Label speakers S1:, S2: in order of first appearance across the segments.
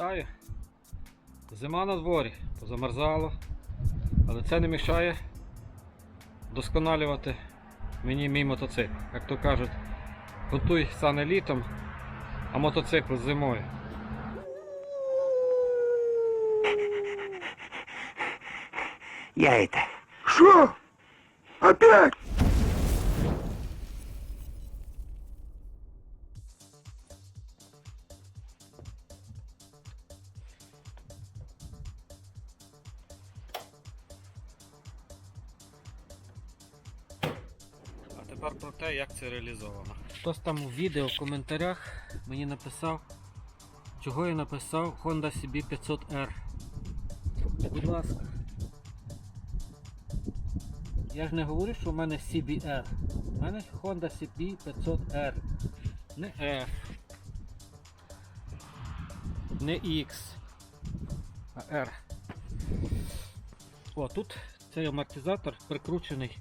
S1: Вітаю. Зима на дворі, позамерзало, але це не мішає досконалювати мені мій мотоцикл. Як то кажуть, готуй сане літом, а мотоцикл зимою.
S2: Я это.
S3: Что? Опять?
S1: Тепер про те, як це реалізовано. Хтось там у відео в коментарях мені написав, чого я написав Honda CB 500R. Будь ласка. Я ж не говорю, що в мене CBR. У мене Honda CB 500R. Не F. Не X. А R. О, тут цей амортизатор прикручений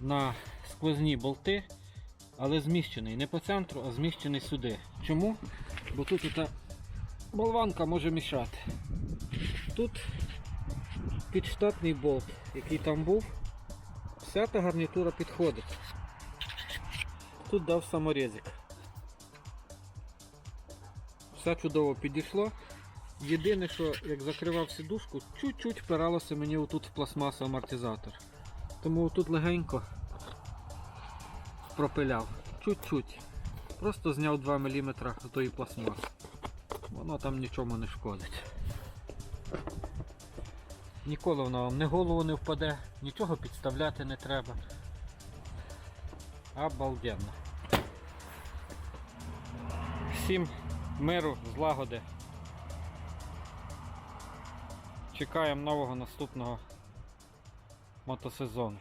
S1: на сквозні болти, але зміщений не по центру, а зміщений сюди. Чому? Бо тут ота болванка може мішати. Тут підштатний болт, який там був, вся та гарнітура підходить. Тут дав саморезик. Все чудово підійшло. Єдине, що як закривав сідушку, чуть-чуть впиралося мені отут в пластмасу амортизатор. Тому тут легенько пропиляв. Чуть-чуть. Просто зняв 2 мм тої пластмаси. Воно там нічому не шкодить. Ніколи воно вам не голову не впаде, нічого підставляти не треба. Обалденно. Всім миру, злагоди. Чекаємо нового наступного мотосезону.